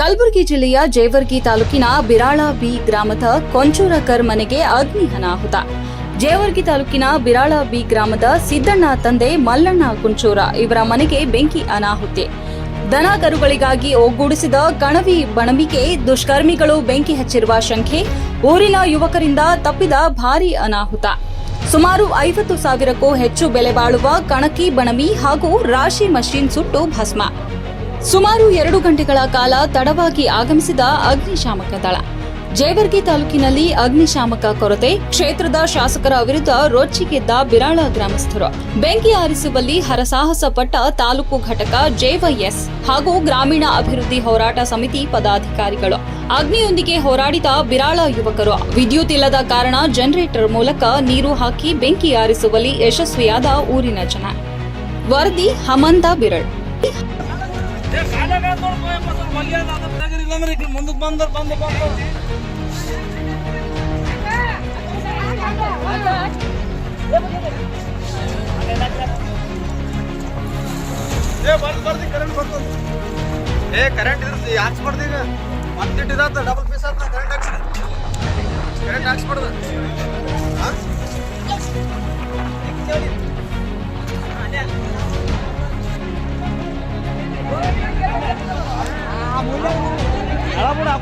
ಕಲಬುರಗಿ ಜಿಲ್ಲೆಯ ಜೇವರ್ಗಿ ತಾಲೂಕಿನ ಬಿರಾಳ ಬಿ ಗ್ರಾಮದ ಕೊಂಚೂರಕರ್ ಮನೆಗೆ ಅಗ್ನಿ ಅನಾಹುತ ಜೇವರ್ಗಿ ತಾಲೂಕಿನ ಬಿರಾಳ ಬಿ ಗ್ರಾಮದ ಸಿದ್ದಣ್ಣ ತಂದೆ ಮಲ್ಲಣ್ಣ ಕುಂಚೂರ ಇವರ ಮನೆಗೆ ಬೆಂಕಿ ಅನಾಹುತಿ. ದನ ಕರುಗಳಿಗಾಗಿ ಒಗ್ಗೂಡಿಸಿದ ಕಣವಿ ಬಣವಿಗೆ ದುಷ್ಕರ್ಮಿಗಳು ಬೆಂಕಿ ಹಚ್ಚಿರುವ ಶಂಕೆ, ಊರಿನ ಯುವಕರಿಂದ ತಪ್ಪಿದ ಭಾರೀ ಅನಾಹುತ. ಸುಮಾರು ಐವತ್ತು ಸಾವಿರಕ್ಕೂ ಹೆಚ್ಚು ಬೆಲೆ ಬಾಳುವ ಕಣಕಿ ಬಣವಿ ಹಾಗೂ ರಾಶಿ ಮಷೀನ್ ಸುಟ್ಟು ಭಸ್ಮ. ಸುಮಾರು ಎರಡು ಗಂಟೆಗಳ ಕಾಲ ತಡವಾಗಿ ಆಗಮಿಸಿದ ಅಗ್ನಿಶಾಮಕ ದಳ. ಜೇವರ್ಗಿ ತಾಲೂಕಿನಲ್ಲಿ ಅಗ್ನಿಶಾಮಕ ಕೊರತೆ, ಕ್ಷೇತ್ರದ ಶಾಸಕರ ವಿರುದ್ಧ ರೊಚ್ಚಿಗೆದ್ದ ಬಿರಾಳ ಗ್ರಾಮಸ್ಥರು. ಬೆಂಕಿ ಆರಿಸುವಲ್ಲಿ ಹರಸಾಹಸ ಪಟ್ಟ ತಾಲೂಕು ಘಟಕ ಜೆವೈಎಸ್ ಹಾಗೂ ಗ್ರಾಮೀಣ ಅಭಿವೃದ್ಧಿ ಹೋರಾಟ ಸಮಿತಿ ಪದಾಧಿಕಾರಿಗಳು. ಅಗ್ನಿಯೊಂದಿಗೆ ಹೋರಾಡಿದ ಬಿರಾಳ ಯುವಕರು. ವಿದ್ಯುತ್ ಇಲ್ಲದ ಕಾರಣ ಜನರೇಟರ್ ಮೂಲಕ ನೀರು ಹಾಕಿ ಬೆಂಕಿ ಆರಿಸುವಲ್ಲಿ ಯಶಸ್ವಿಯಾದ ಊರಿನ ಜನ. ವರದಿ ಹಮಂದ ಬಿರಳ್. ಮುಂದಕ್ಕೆ ಬಂದ ಕರೆಂಟ್ ಏ ಕರೆಂಟ್ ಇದ್ರ ಹಾಕ್ಸ್ಬಾರ್ದು ಈಗ ಡಬಲ್ ಪೀಸ್ ಆತ ಕರೆಂಟ್ ಹಾಕ್ಸ್. ಕರೆಂಟ್ ಹಾಕ್ಸ್ಬಾರ್ದು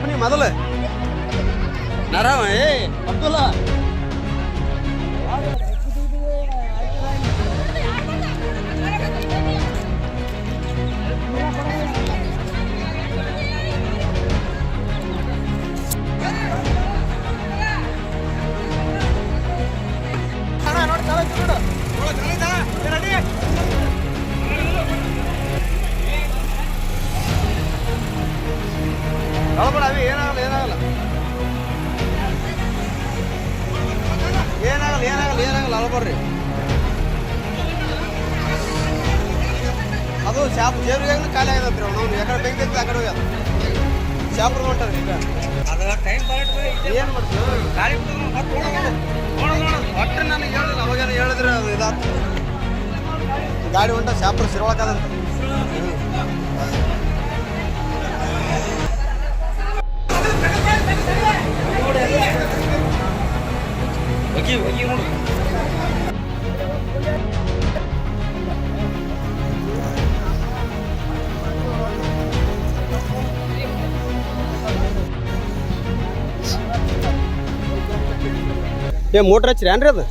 ಅಪ್ಪನಿ ಮೊದಲ. ನರಾಮ ಏ ಹೇಳಬೇಡ ಅವಿ ಏನಾಗಲ್ಲ ಏನಾಗಲ್ಲ. ಏನಾಗಲ್ಲ ಏನಾಗಲ್ಲ ಏನಾಗಲ್ಲ ಅಳಬಡ್ರಿ ಅದು ಶಾಪ್ ದೇವ್ರಿಗೆ ಖಾಲಿ ಆಗತ್ರಿ ಅವ್ನು. ಯಾಕಡೆ ಬೆಂಕಿ ಐತಿ ಆ ಕಡೆ ಹೋಗ್ಯದ. ಶಾಪ್ರ ಹೊಂಟಾರ ಈಗ. ಏನು ಮಾಡ್ತೀವಿ? ಒಟ್ಟು ನನಗೆ ಹೇಳಿಲ್ಲ ಅವಾಗೇನು ಹೇಳಿದ್ರೆ ಅದು ಇದಾಗ್ತದೆ. ಗಾಡಿ ಹೊಂಟ ಶಾಪ್ರ ಸಿರೊಳಕದಂತ ಹೋಗಿ ಹೋಗಿ ಏ ಮೋಟ್ರ್ ಹಚ್ಚಿರಿ ಏನ್ರಿ ಅದು?